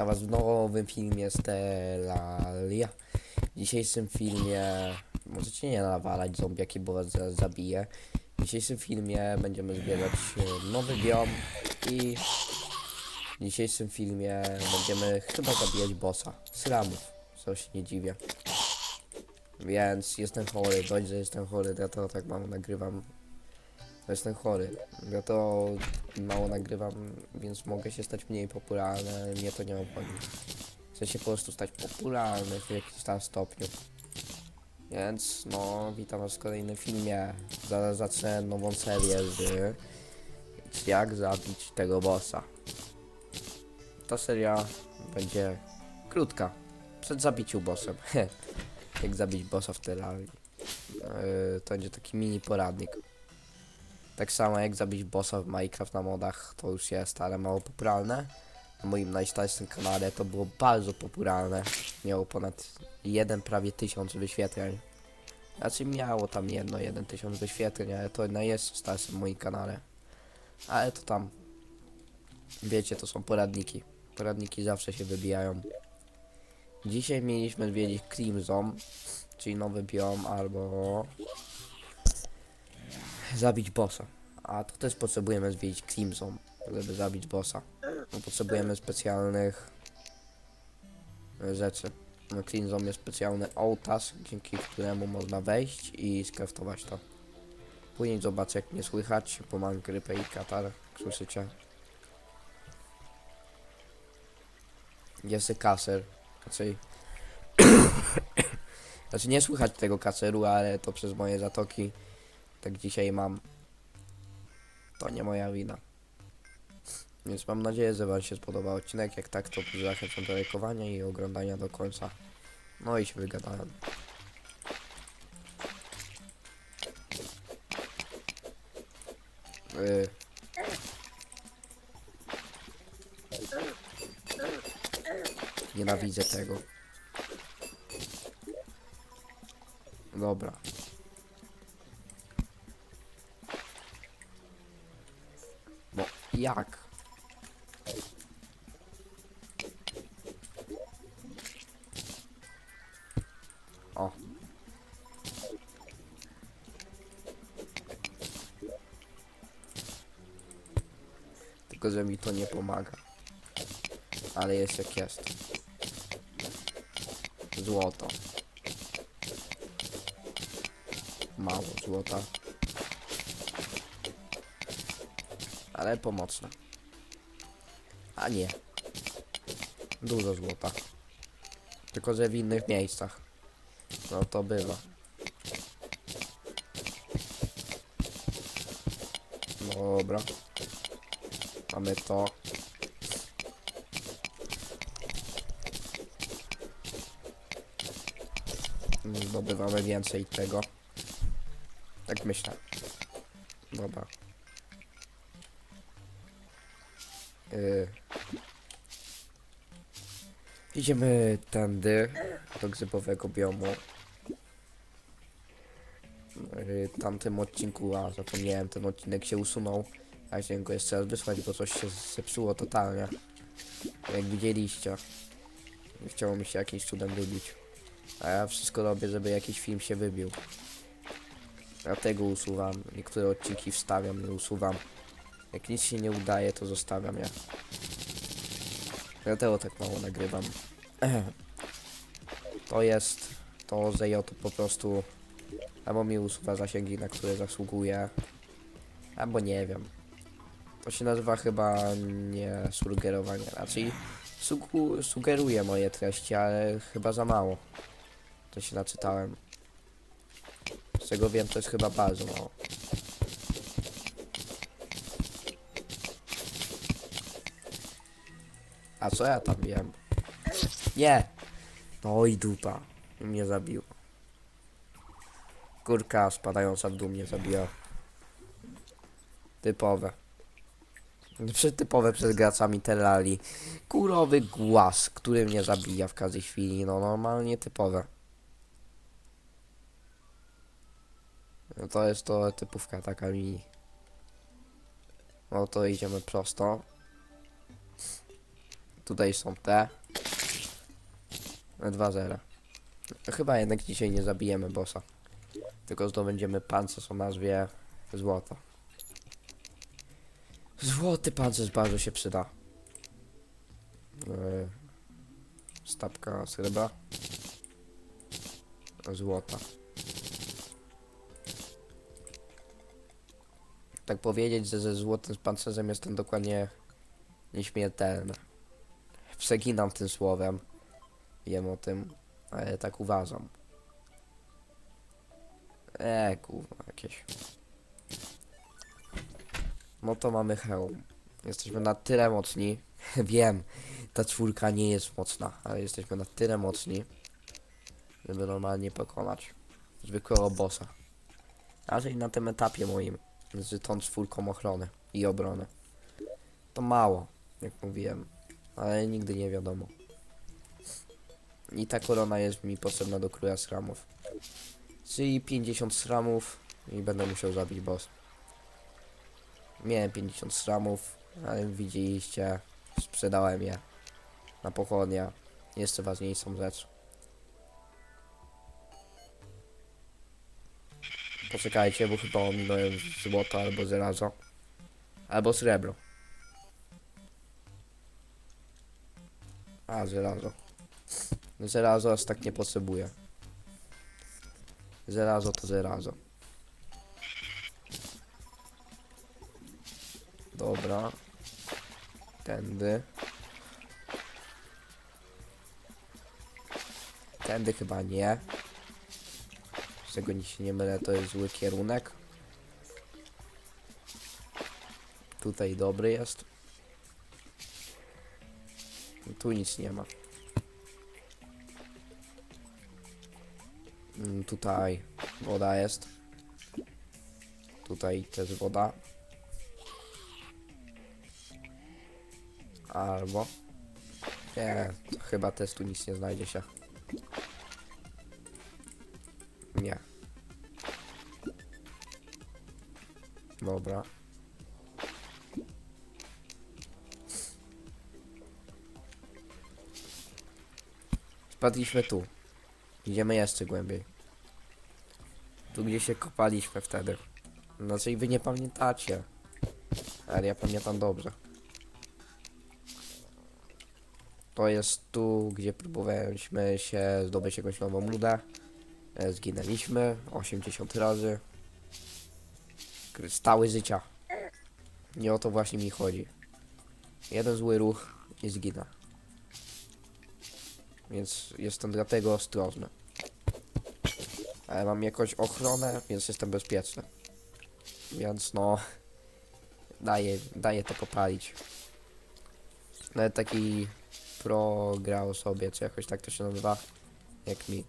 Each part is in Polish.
witam was w nowym filmie Stellalia. W dzisiejszym filmie możecie nie nawalać zombiaki, bo was zaraz zabiję. W dzisiejszym filmie będziemy zbierać e, nowy biom i w dzisiejszym filmie będziemy chyba zabijać bossa. Slamów, co się nie dziwię. Więc jestem chory, dość, że jestem chory, to tak mało nagrywam. Ja Jestem chory, ja to mało nagrywam, więc mogę się stać mniej popularny, ale mnie to nie obchodzi. Chcę się po prostu stać popularny w jakimś tam stopniu. Więc no, witam was w kolejnym filmie. Zaraz zacznę nową serię z jak zabić tego bossa. Ta seria będzie krótka. Przed zabiciu bossem. jak zabić bossa w Terrarii. Yy, to będzie taki mini poradnik. Tak samo jak zabić bossa w Minecraft na modach, to już jest, ale mało popularne. Na moim najstarszym kanale to było bardzo popularne. Miało ponad 1 prawie tysiąc wyświetleń. Znaczy miało tam jedno, jeden tysiąc wyświetleń, ale to na jest starszym moim kanale. Ale to tam, wiecie, to są poradniki. Poradniki zawsze się wybijają. Dzisiaj mieliśmy zwiedzić Crimson, czyli nowy biom, albo zabić bossa. A to też potrzebujemy zwiedzić Crimson, żeby zabić bossa. No, potrzebujemy specjalnych e, rzeczy. Na Crimson jest specjalny ołtarz, dzięki któremu można wejść i skraftować to. Później zobaczę jak nie słychać, bo mam grypę i katar, słyszycie. Jest kaser, raczej... znaczy nie słychać tego kaseru, ale to przez moje zatoki tak dzisiaj mam. To nie moja wina. Więc mam nadzieję, że Wam się spodobał odcinek. Jak tak, to zachęcam do lajkowania i oglądania do końca. No i się wygadałem. Yy. Nienawidzę tego. Dobra. Jak? O. Tylko, że mi to nie pomaga. Ale jest jak jest. Złoto. Mało złota. Ale pomocne. A nie. Dużo złota. Tylko, że w innych miejscach. No to bywa. Dobra. Mamy to. Zdobywamy więcej tego. Tak myślę. Dobra. Idziemy tędy do grzybowego biomu. Yy, tamtym odcinku, a zapomniałem, ten odcinek się usunął. A chciałem go jeszcze raz wysłać, bo coś się zepsuło totalnie. Jak widzieliście. Chciało mi się jakimś cudem wybić. A ja wszystko robię, żeby jakiś film się wybił. Dlatego usuwam. Niektóre odcinki wstawiam, nie usuwam. Jak nic się nie udaje, to zostawiam je. Dlatego tak mało nagrywam. To jest to, ja to po prostu albo mi usuwa zasięgi, na które zasługuje, albo nie wiem. To się nazywa chyba nie sugerowanie, raczej sugu sugeruje moje treści, ale chyba za mało. To się naczytałem. Z tego wiem, to jest chyba bardzo mało. A co ja tam wiem? Nie! No i dupa. Mnie zabił. Kurka spadająca w dół mnie zabiła. Typowe. Przytypowe przed graczami Terrarii. Kurowy głaz, który mnie zabija w każdej chwili. No normalnie typowe. No to jest to typówka taka mini. No to idziemy prosto. Tutaj są te. 2-0. Chyba jednak dzisiaj nie zabijemy bossa. Tylko zdobędziemy pancerz o nazwie złoto. Złoty pancerz bardzo się przyda. Yy, stapka srebra. Złota. Tak powiedzieć, że ze złotym pancerzem jestem dokładnie nieśmiertelny. Przeginam tym słowem. Wiem o tym, ale tak uważam. Eee, kurwa, jakieś. No to mamy hełm. Jesteśmy na tyle mocni. Wiem, ta czwórka nie jest mocna, ale jesteśmy na tyle mocni, żeby normalnie pokonać zwykłego bossa. Raczej na tym etapie moim, z tą czwórką ochrony i obrony. To mało, jak mówiłem, ale nigdy nie wiadomo. I ta korona jest mi potrzebna do króla sramów. Czyli 50 sramów i będę musiał zabić boss. Miałem 50 sramów, ale widzieliście, sprzedałem je na pochodnia. Jeszcze ważniejszą rzecz. Poczekajcie, bo chyba ominąłem złoto albo żelazo. Albo srebro. A, żelazo. Żelazo aż tak nie potrzebuję. Żelazo to żelazo. Dobra. Tędy. Tędy chyba nie. Z tego nic się nie mylę, to jest zły kierunek. Tutaj dobry jest. Tu nic nie ma. Mm, Tutaj woda jest. Tutaj też woda. Albo. Nie, chyba też tu nic nie znajdzie się. Nie. Dobra. Spadliśmy tu. Idziemy jeszcze głębiej. Tu gdzie się kopaliśmy wtedy. Znaczy wy nie pamiętacie. Ale ja pamiętam dobrze. To jest tu, gdzie próbowaliśmy się zdobyć jakąś nową ludę. E, Zginęliśmy 80 razy. Kryształy życia. Nie o to właśnie mi chodzi. Jeden zły ruch i zginę. Więc jestem dlatego ostrożny. Ale mam jakąś ochronę, więc jestem bezpieczny. Więc no... Daję, daję to popalić. Nawet taki pro grał sobie, czy jakoś tak to się nazywa, jak mi.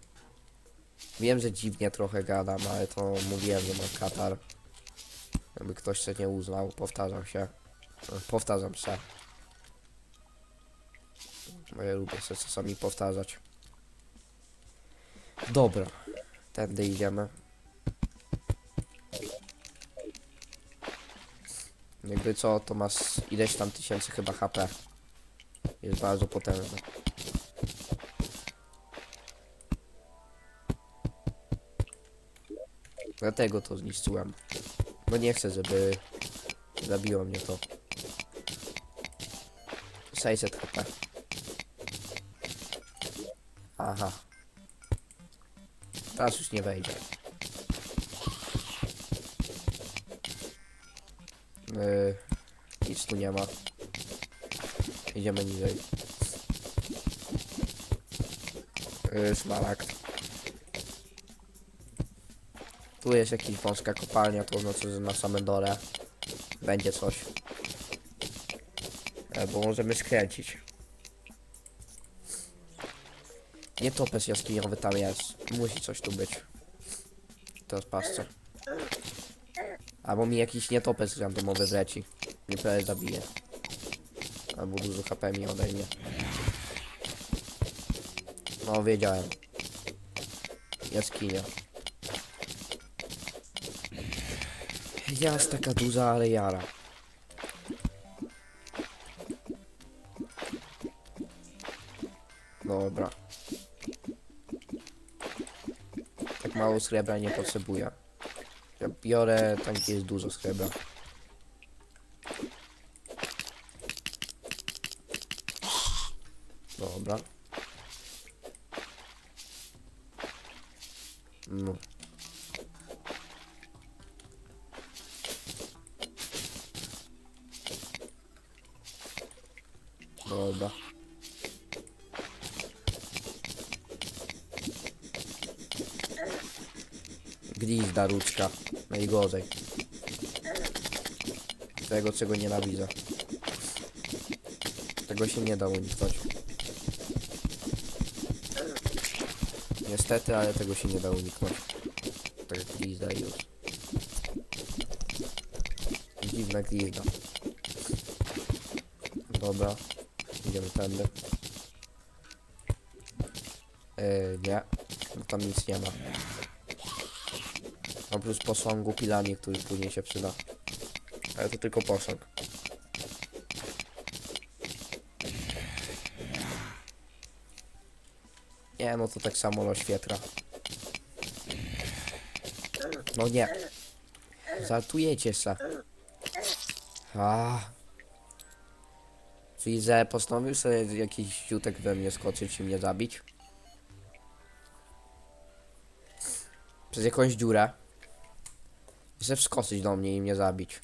Wiem, że dziwnie trochę gadam, ale to mówiłem, że mam katar. Jakby ktoś się nie uznał, powtarzam się. Powtarzam się. Bo ja lubię się czasami powtarzać. Dobra, tędy idziemy. Jakby co, to masz ileś tam tysięcy chyba HP. Jest bardzo potężny. Dlatego to zniszczyłem. Bo nie chcę, żeby zabiło mnie to. 600 HP. Aha. Teraz już nie wejdzie. Yy, nic tu nie ma. Idziemy niżej. Yy, szmaragd. Tu jest jakaś wąska kopalnia, to znaczy, że na samym dole będzie coś. E, bo możemy skręcić. Nie topes jaskiniowy tam jest. Musi coś tu być. Teraz patrzcie. Albo mi jakiś nietopes randomowy wleci. Mnie prawie zabije. Albo dużo HP mi odejmie. No wiedziałem. Jaskinia. Jest taka duża, ale jara. Dobra. Mało srebra nie potrzebuję. Ja biorę tam, gdzie jest dużo srebra. Dobra. Glizda ruczka. Najgorzej. Tego, czego nienawidzę. Tego się nie da uniknąć. Niestety, ale tego się nie da uniknąć. Tak glizda już. Dziwna glizda. Dobra. Idziemy tędy. Yy, nie. No tam nic nie ma. Oprócz posągu pilani, który później się przyda. Ale to tylko posąg. Nie, no to tak samo rozświetla. No nie. Żartujecie se. A. Czyli że postanowił sobie jakiś ziutek we mnie skoczyć i mnie zabić. Przez jakąś dziurę. Sobie wskoczyć do mnie i mnie zabić.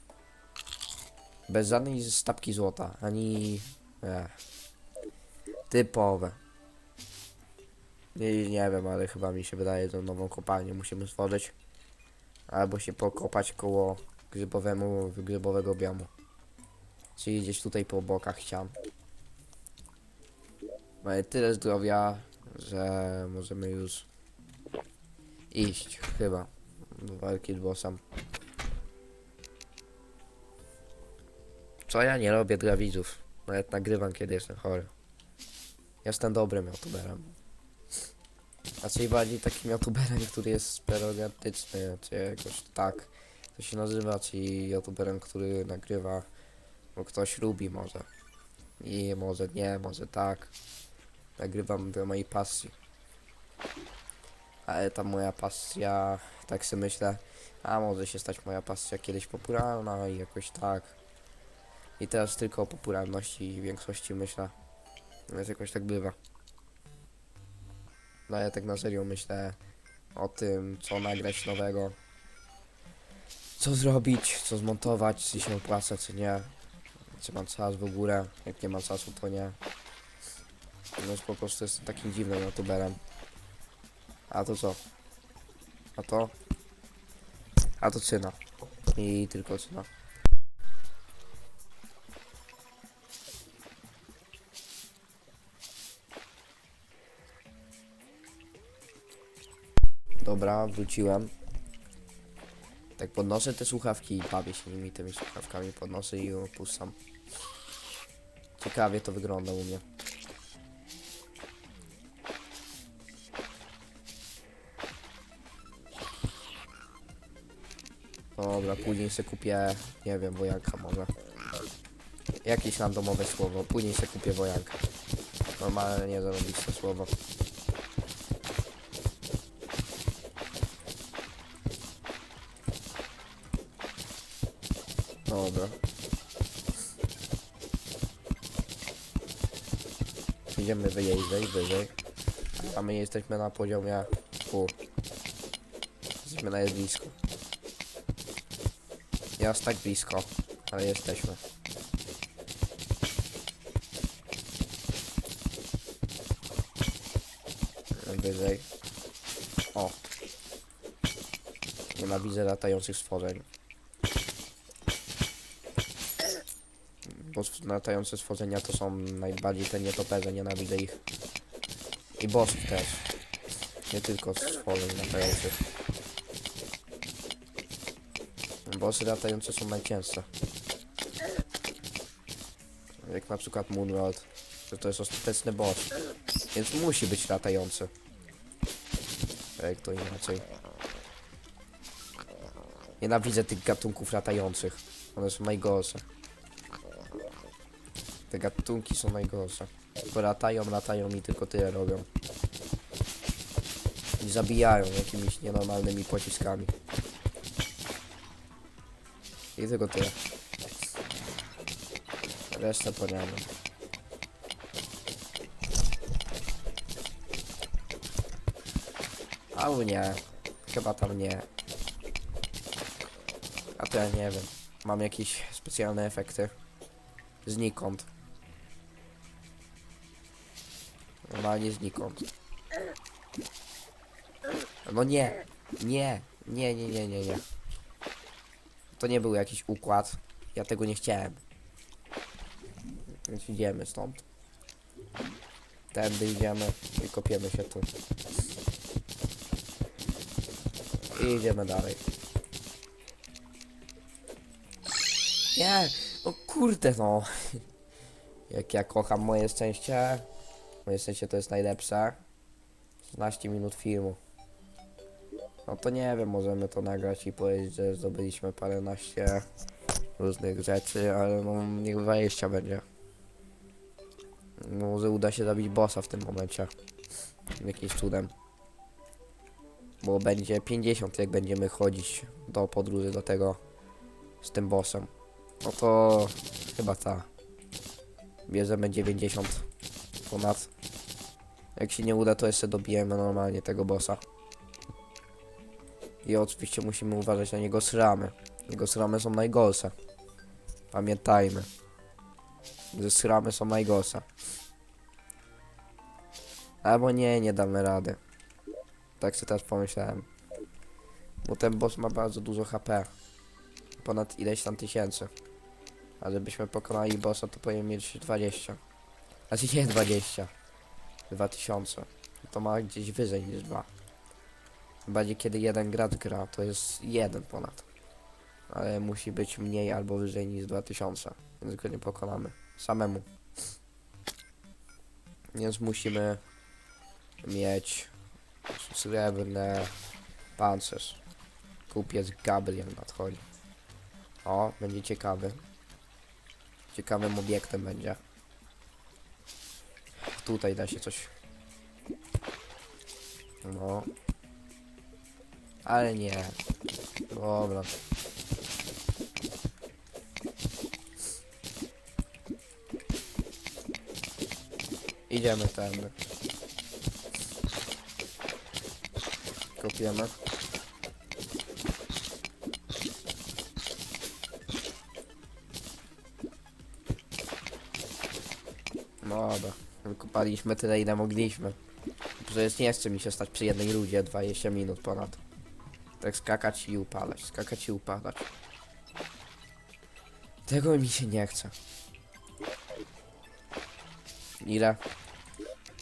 Bez żadnej stapki złota, ani... Ech. Typowe. Nie, nie wiem, ale chyba mi się wydaje, że nową kopalnię musimy stworzyć. Albo się pokopać koło grzybowemu, grzybowego biomu. Czyli gdzieś tutaj po bokach ścian. Mamy tyle zdrowia, że możemy już iść, chyba, walki z bossem. Co ja nie robię dla widzów? Nawet nagrywam, kiedy jestem chory. Jestem dobrym youtuberem. Raczej bardziej takim youtuberem, który jest prerogatyczny, czy jakoś tak to się nazywa, czyli youtuberem, który nagrywa, bo ktoś lubi może. I może nie, może tak. Nagrywam do mojej pasji. Ale ta moja pasja, tak sobie myślę, a może się stać moja pasja kiedyś popularna i jakoś tak. I teraz tylko o popularności większości myślę. Więc jakoś tak bywa. No ja tak na serio myślę o tym, co nagrać nowego. Co zrobić, co zmontować, czy się opłaca, czy nie. Czy mam czas w ogóle, jak nie mam czasu, to nie. No po prostu jestem takim dziwnym youtuberem. A to co? A to? A to cyna. I tylko cyna. Dobra, wróciłem. Tak podnoszę te słuchawki i bawię się nimi tymi słuchawkami. Podnoszę i opuszczam. Ciekawie to wygląda u mnie. Dobra, później sobie kupię, nie wiem, wojanka może. Jakieś randomowe słowo, później sobie kupię wojanka. Normalnie zarobić to słowo. Dobra. Idziemy wyżej, wyżej. A my jesteśmy na poziomie pół. Jesteśmy na jest blisko. Nie tak blisko, ale jesteśmy. Wyżej. O. Nienawidzę latających stworzeń. Bo s- latające stworzenia to są najbardziej te nietoperze, nienawidzę ich. I bossów też. Nie tylko stworzeń latających. Bossy latające są najcięższe. Jak na przykład Moonworld. Że to jest ostateczny boss. Więc musi być latający. Jak to inaczej. Nienawidzę tych gatunków latających. One są najgorsze. Te gatunki są najgorsze. Tylko latają, latają i tylko tyle robią. I zabijają jakimiś nienormalnymi pociskami. I tylko tyle. Resztę po niemu. Albo nie. Chyba tam nie. A to ja nie wiem. Mam jakieś specjalne efekty. Znikąd. Normalnie znikąd. No nie. Nie. Nie, nie, nie, nie, nie. To nie był jakiś układ. Ja tego nie chciałem. Więc idziemy stąd. Tędy idziemy i kopiemy się tu. I idziemy dalej. Nie, no kurde no. Jak ja kocham moje szczęście. Moje szczęście to jest najlepsze. 16 minut filmu. No to nie wiem, możemy to nagrać i powiedzieć, że zdobyliśmy paręnaście różnych rzeczy, ale no niech 20 będzie. No, może uda się zabić bossa w tym momencie. Jakimś cudem. Bo będzie 50 jak będziemy chodzić do podróży do tego z tym bossem. No to chyba ta. Bierzemy 90 ponad. Jak się nie uda to jeszcze dobijemy normalnie tego bossa. I oczywiście musimy uważać na niego sramy. Jego sramy są najgorsze. Pamiętajmy. Że sramy są najgorsze. Albo nie, nie damy rady. Tak sobie teraz pomyślałem. Bo ten boss ma bardzo dużo HP. Ponad ileś tam tysięcy. A żebyśmy pokonali bossa to powinien mieć 20. Znaczy nie 20. 2000. To ma gdzieś wyżej niż 2. Bardziej kiedy jeden gracz gra, to jest jeden ponad. Ale musi być mniej albo wyżej niż 2000. Więc go nie pokonamy. Samemu. Więc musimy mieć srebrne pancerz. Kupiec Gabriel nadchodzi. O, będzie ciekawy. Ciekawym obiektem będzie. Tutaj da się coś. No. Ale nie. Dobra. Idziemy tędy. Kopiemy. Wykopaliśmy tyle ile mogliśmy. Przecież nie chce mi się stać przy jednej ludzie 20 minut ponad. Tak skakać i upadać, skakać i upadać. Tego mi się nie chce. Ile?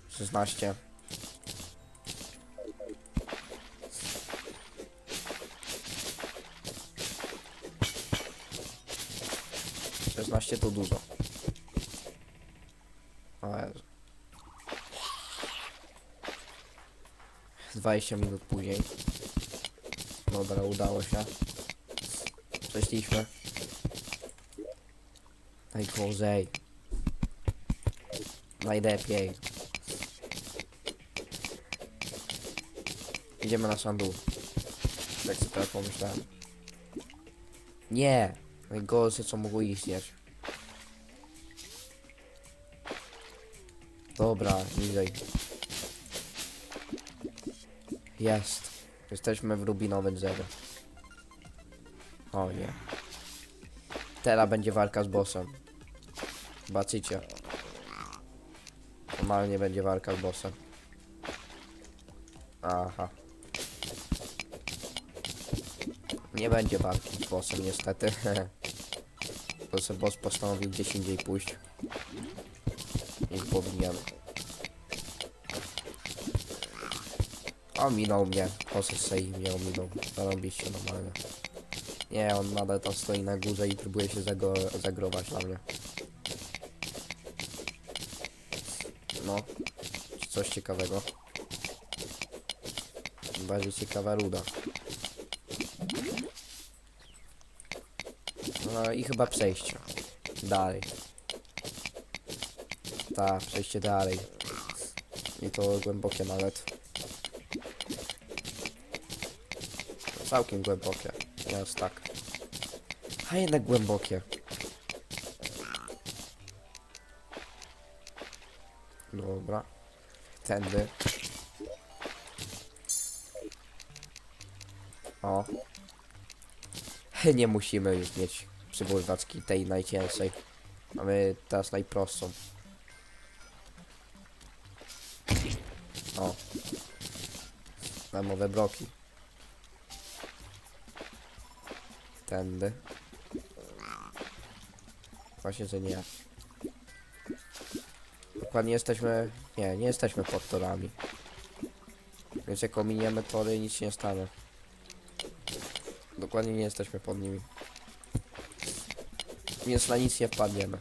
16. Szesnaście to dużo. O Jezu. 20 minut później. Dobra, udało się. Przeszliśmy. Najgorzej. Najlepiej. Idziemy na dół. Tak sobie teraz pomyślałem. Nie! Najgorsze co mogło istnieć. Dobra, niżej. Jest. Jesteśmy w rubinowym drzewie. O nie. Teraz będzie walka z bossem. Zobaczycie. Normalnie będzie walka z bossem. Aha. Nie będzie walki z bossem niestety. To sobie boss postanowił gdzieś indziej pójść. Niż powinien. Ominął mnie. Poszedł sobie i mnie ominął. Zarobiście normalnie. Nie, on nadal tam stoi na górze i próbuje się zago zagrować na mnie. No. Coś ciekawego? Bardziej ciekawa ruda. No i chyba przejście. Dalej. Ta, przejście dalej. I to głębokie nawet. Całkiem głębokie. Jest tak. A jednak głębokie. Dobra. Tędy. O. Nie musimy już mieć przybulwacki tej najcięższej. Mamy teraz najprostszą. O. Darmowe bloki. Tędy. Właśnie, że nie. Dokładnie jesteśmy... Nie, nie jesteśmy pod torami. Więc jak ominiemy tory, nic nie stanie. Dokładnie nie jesteśmy pod nimi. Więc na nic nie wpadniemy.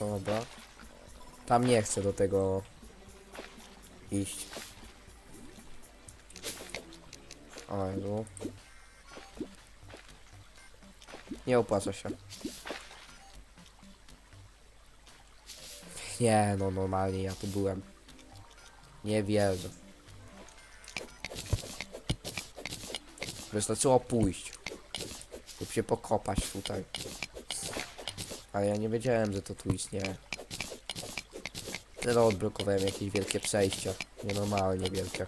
Dobra. Tam nie chcę do tego iść. O Jezu. Nie opłaca się. Nie, no normalnie ja tu byłem. Nie wierzę. Wystarczyło pójść. Lub się pokopać tutaj. Ale ja nie wiedziałem, że to tu istnieje. Teraz odblokowałem jakieś wielkie przejścia. Nienormalnie wielkie.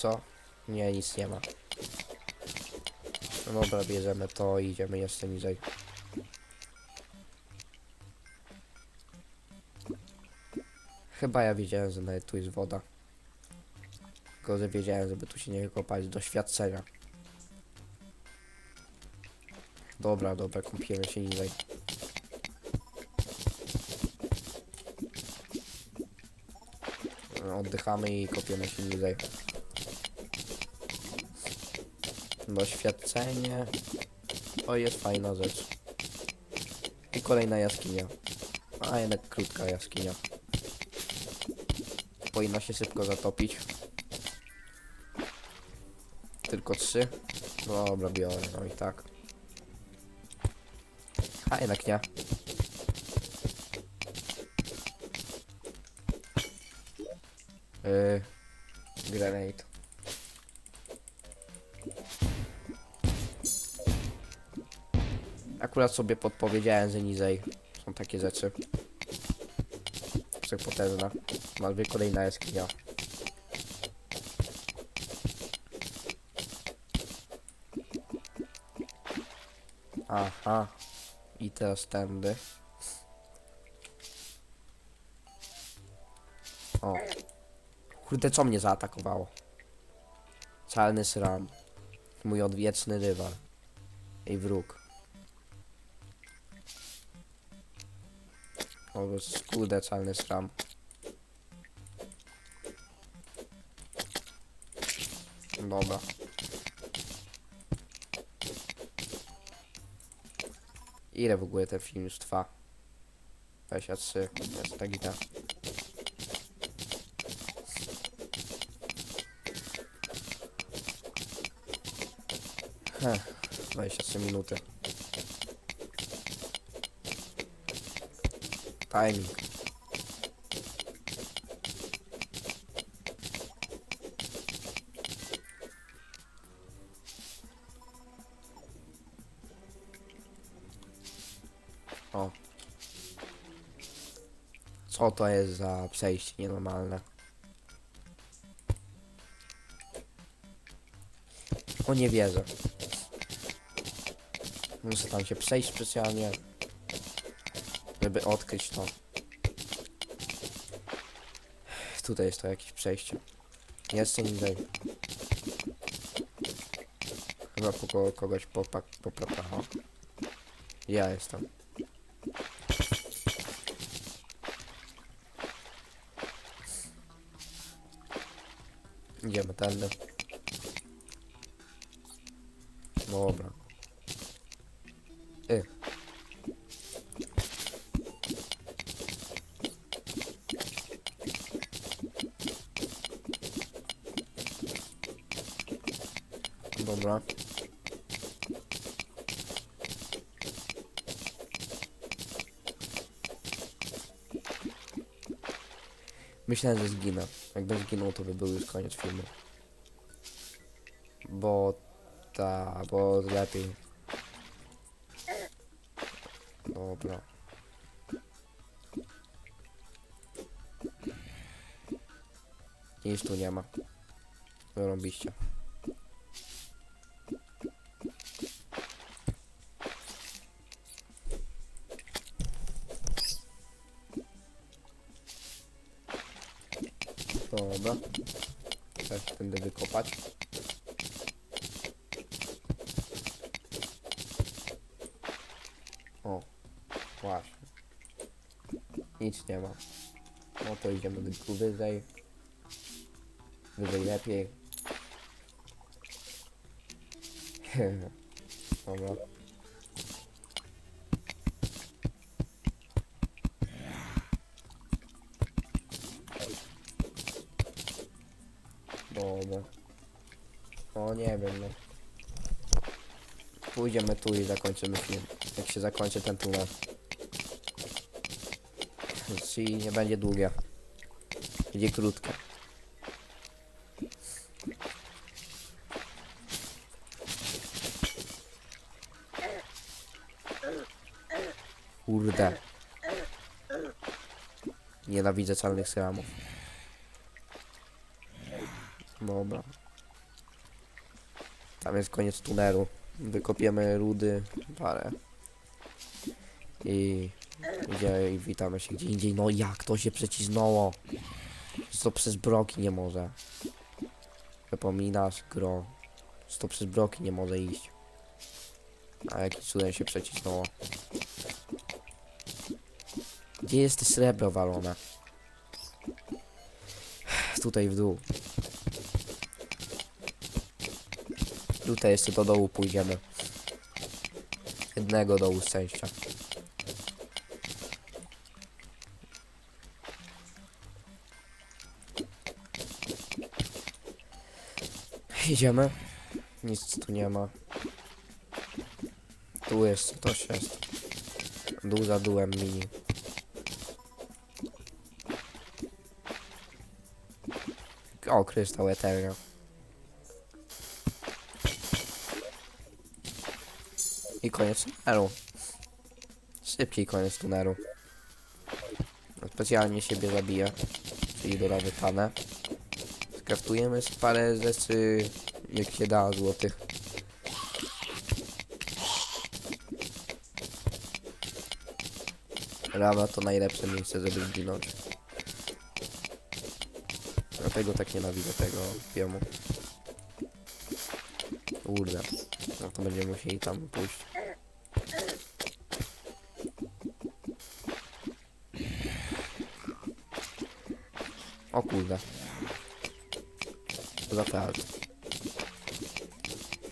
Co? Nie, nic nie ma. No dobra, bierzemy to i idziemy jeszcze niżej. Chyba ja wiedziałem, że nawet tu jest woda. Tylko, że wiedziałem, żeby tu się nie wykopać doświadczenia. Dobra, dobra, kąpiemy się niżej. Oddychamy i kopiemy się niżej. Doświadczenie. O, jest fajna rzecz. I kolejna jaskinia. A jednak krótka jaskinia. Powinna się szybko zatopić. Tylko trzy. Dobra, biorę, no i tak. A jednak nie. Yy, Akurat sobie podpowiedziałem, że niżej są takie rzeczy. Przepotężna. Malwy kolejna jaskinia. Aha. I teraz tędy. O. Kurde, co mnie zaatakowało? Czarny sram. Mój odwieczny rywal. I wróg. O, to jest kurde. Dobra. Ile w ogóle ten film już trwa? 23, jest i tak. Heh, 23 minuty. Timing. O. Co to jest za przejście nienormalne? O nie wierzę. Muszę tam się przejść specjalnie, żeby odkryć to. Tutaj jest to jakieś przejście. Jeszcze niżej. Chyba po ko- kogoś popak poplatało. Ja jestem. Idziemy tędy. Dobra. Y. Myślałem, że zginę. Jakbym zginął, to by był już koniec filmu. Bo ta, bo lepiej. Dobra. Nic tu nie ma. Robiście. Też będę wykopać. O, właśnie. Nic nie ma. No to idziemy tylko wyżej. Wyżej lepiej. Dobra. Wiem no. Pójdziemy tu i zakończymy film. Jak się zakończy ten tunel. Czyli nie będzie długie. Będzie krótkie. Kurde. Nienawidzę czarnych seramów. Dobra. Tam jest koniec tunelu. Wykopiemy rudy, parę. I gdzie i witamy się gdzie indziej. No jak to się przecisnęło? To przez broki nie może. Zapominasz, gro. To przez broki nie może iść. A jaki cudem się przecisnęło? Gdzie jest te srebro walone? Tutaj w dół. Tutaj jeszcze do dołu pójdziemy. Jednego dołu szczęścia. Idziemy. Nic tu nie ma. Tu jest, coś jest. Dół za dółem mini. O, kryształ Eteria. I koniec tunelu. Szybciej koniec tunelu. Specjalnie siebie zabiję. Czyli dorawy panę. Skraftujemy parę rzeczy, jak się da, złotych. Lawa to najlepsze miejsce, żeby zginąć. Dlatego tak nienawidzę tego biomu. Kurde. No to będziemy musieli tam pójść. Za fart.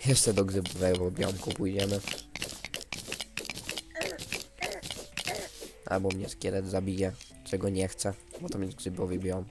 Jeszcze do grzybowego biomku pójdziemy. Albo mnie szkielet zabije, czego nie chcę, bo to jest grzybowy biom.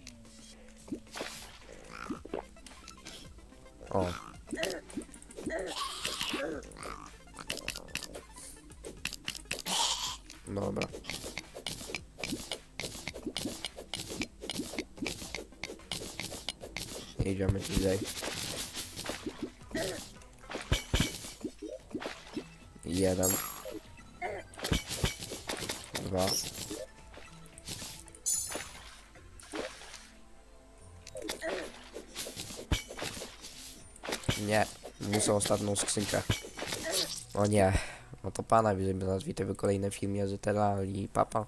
Ostatnią skrzynkę. O nie, no to pana widzimy na w kolejnym filmie z Terra i Papa.